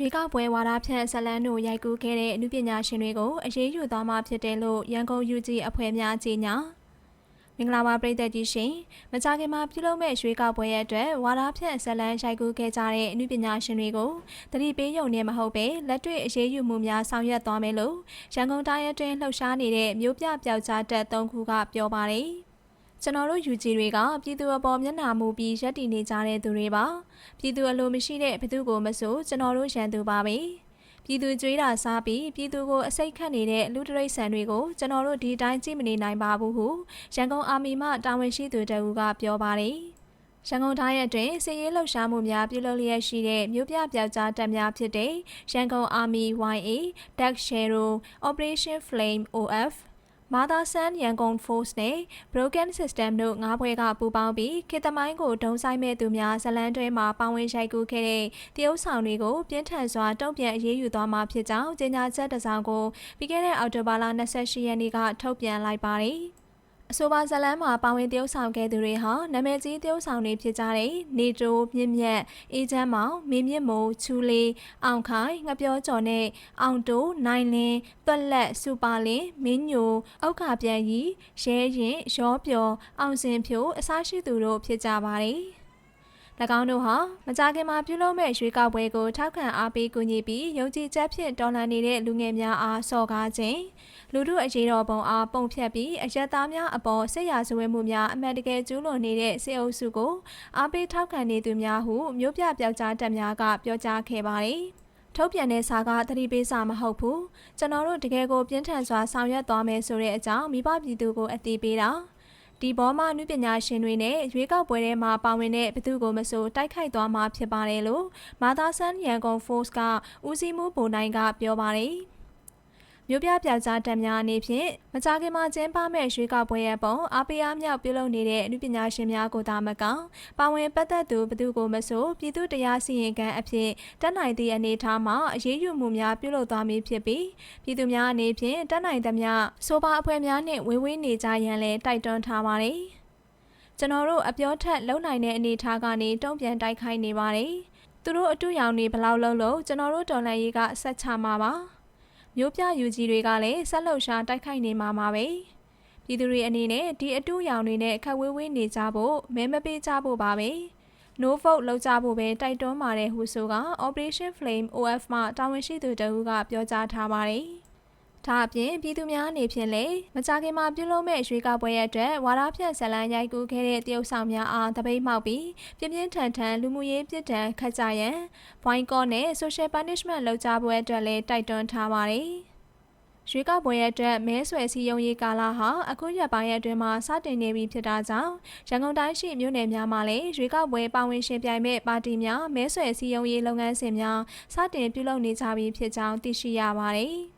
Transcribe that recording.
ရွှေကောက်ပွဲဝါဒဖြန့်ဇတ်လန်းတို့ရိုက်ကူးခဲ့တဲ့အမှုပညာရှင်တွေကိုအရေးယူသွားမှာဖြစ်တယ်လို့ရန်ကုန် UG အဖွဲ့များကြီးညာမင်္ဂလာပါပြည်သက်ကြီးရှင်မကြခင်မှာပြုလုပ်မဲ့ရွှေကောက်ပွဲရဲ့အတွက်ဝါဒဖြန့်ဇတ်လန်းရိုက်ကူးခဲ့ကြတဲ့အမှုပညာရှင်တွေကိုတတိပေးယုံနဲ့မဟုတ်ပဲလက်တွေ့အရေးယူမှုများဆောင်ရွက်သွားမယ်လို့ရန်ကုန်တိုင်းအတွင်းလှုပ်ရှားနေတဲ့မြို့ပြပျောက်ကြားတက်၃ခုကပြောပါတယ် ကျွန်တော်တို့ UG တွေကပြည်သူအပေါ်မျက်နှာမူပြီးရက်တည်နေကြတဲ့သူတွေပါပြည်သူအလိုမရှိတဲ့ဘသူကိုမဆိုကျွန်တော်တို့ရန်သူပါပဲပြည်သူကြွေးတာစားပြီးပြည်သူကိုအစိတ်ခတ်နေတဲ့လူတရိတ်ဆန်တွေကိုကျွန်တော်တို့ဒီတိုင်းကြည့်မနေနိုင်ပါဘူးဟုရန်ကုန်အာမီမှတာဝန်ရှိသူတအူကပြောပါတယ်ရန်ကုန်တိုင်းရဲ့အတွင်းစစ်ရေးလှုပ်ရှားမှုများပြုလုပ်လျက်ရှိတဲ့မြို့ပြပျောက်ကြားတပ်များဖြစ်တဲ့ရန်ကုန် Army YA, Dark Shadow, Operation Flame OF မာသာဆန်ရန်ကုန် Force နဲ့ Broken System တို့ငါးဘွဲကပူးပေါင်းပြီးခေတ္တမိုင်းကိုဒုံဆိုင်မဲ့သူများဇလန်းတွဲမှာပါဝင်ရိုက်ကူးခဲ့တဲ့တရုတ်ဆောင်တွေကိုပြင်းထန်စွာတုံ့ပြန်အရေးယူသွားမှာဖြစ်ကြောင်းကြေညာချက်တစ်စောင်ကိုပြီးခဲ့တဲ့အောက်တိုဘာလ28ရက်နေ့ကထုတ်ပြန်လိုက်ပါတယ်။ အဆိုပါဇလန်းမှာပါဝင်တရုပ်ဆောင်ခဲ့သူတွေဟာနာမည်ကြီးတရုပ်ဆောင်တွေဖြစ်ကြတဲ့နေတိုမြင့်မြတ်အေးချမ်းမောင်မင်းမြင့်မိုးချူလေးအောင်ခိုင်ငပြောကျော်နဲ့အောင်တိုးနိုင်လင်းတွက်လက်စူပါလင်းမင်းညိုအောက်ကပြန်ကြီးရဲရင်ရောပျော်အောင်စင်ဖြိုအစားရှိသူတို့ဖြစ်ကြပါတယ်၎ င်းတို့ဟာမကြခင်မှာပြုလုပ်မဲ့ရွေးကောက်ပွဲကိုထောက်ခံအားပေးကူညီပြီးယုံကြည်ချက်ဖြင့်တော်လှန်နေတဲ့လူငယ်များအားစော်ကားခြင်းလူထုအရေးတော်ပုံအားပုံဖြတ်ပြီးအရက်သားများအပေါ်ဆက်ရာဇဝဲမှုများအမှန်တကယ်ကျူးလွန်နေတဲ့စေအုပ်စုကိုအားပေးထောက်ခံနေသူများဟုမြို့ပြပျောက်ကြားတပ်များကပြောကြားခဲ့ပါတယ်ထုတ်ပြန်တဲ့စာကသတိပေးစာမဟုတ်ဘူးကျွန်တော်တို့တကယ်ကိုပြင်းထန်စွာဆောင်ရွက်သွားမယ်ဆိုတဲ့အကြောင်းမိဘပြည်သူကိုအသိပေးတာ ဒီဘောမနုပညာရှင်တွေနဲ့ရွေးကောက်ပွဲထဲမှာပါဝင်တဲ့ဘသူကိုမဆိုတိုက်ခိုက်သွားမှာဖြစ်ပါတယ်လို့မာသာဆန်ရန်ကုန် Force ကဦးစီးမှုဗိုလ်နိုင်ကပြောပါတယ် မြို့ပြပြကြားတက်များအနေဖြင့်မကြခင်မှာကျင်းပမဲ့ရွေးကောက်ပွဲရဲ့ပုံအားပေးအားမြောက်ပြုလုပ်နေတဲ့အမှုပညာရှင်များကိုသာမကပါဝင်ပတ်သက်သူဘသူကိုမဆိုပြည်သူတရားစီရင်ခံအဖြစ်တက်နိုင်သည့်အနေအထားမှာအရေးယူမှုများပြုလုပ်သွားမည်ဖြစ်ပြီးပြည်သူများအနေဖြင့်တက်နိုင်သမျှဆိုပါအဖွဲ့များနှင့်ဝေးဝေးနေကြရန်လည်းတိုက်တွန်းထားပါတယ်ကျွန်တော်တို့အပြောထက်လုံနိုင်တဲ့အနေအထားကနေတုံ့ပြန်တိုက်ခိုက်နေပါတယ်သူတို့အတူရောင်နေဘလောက်လုံးလို့ကျွန်တော်တို့တော်လှန်ရေးကဆက်ချမှာပါ မျိုးပြယူကြီးတွေကလည်းဆက်လှုပ်ရှားတိုက်ခိုက်နေမှာပါပဲပြည်သူတွေအနေနဲ့ဒီအတူရောင်တွေနဲ့ခက်ဝေးဝေးနေကြဖို့မဲမပေးကြဖို့ပါပဲ no vote လောက်ကြဖို့ပဲတိုက်တွန်းပါတယ်ဟုဆိုက Operation Flame OF မှတာဝန်ရှိသူတအူးကပြောကြားထားပါတယ် ဒါအပြင်ပြည်သူများအနေဖြင့်လည်းမကြခင်မှာပြုလုပ်မဲ့ရွေးကောက်ပွဲရဲ့အတွက်ဝါဒဖြန့်ဇလံရိုက်ကူးခဲ့တဲ့တရုတ်ဆောင်များအားတပိတ်မှောက်ပြီးပြင်းပြင်းထန်ထန်လူမှုရေးပြစ်ဒဏ်ခတ်ကြရန် boycott နဲ့ social punishment လုပ်ကြဖို့အတွက်လည်းတိုက်တွန်းထားပါတယ်ရွေးကောက်ပွဲရဲ့အတွက်မဲဆွယ်စည်းရုံးရေးကာလဟာအခုရက်ပိုင်းအတွင်းမှာစတင်နေပြီဖြစ်တာကြောင့်ရန်ကုန်တိုင်းရှိမြို့နယ်များမှာလည်းရွေးကောက်ပွဲပါဝင်ရှင်ပြိုင်မဲ့ပါတီများမဲဆွယ်စည်းရုံးရေးလုပ်ငန်းစဉ်များစတင်ပြုလုပ်နေကြပြီဖြစ်ကြောင်းသိရှိရပါတယ်။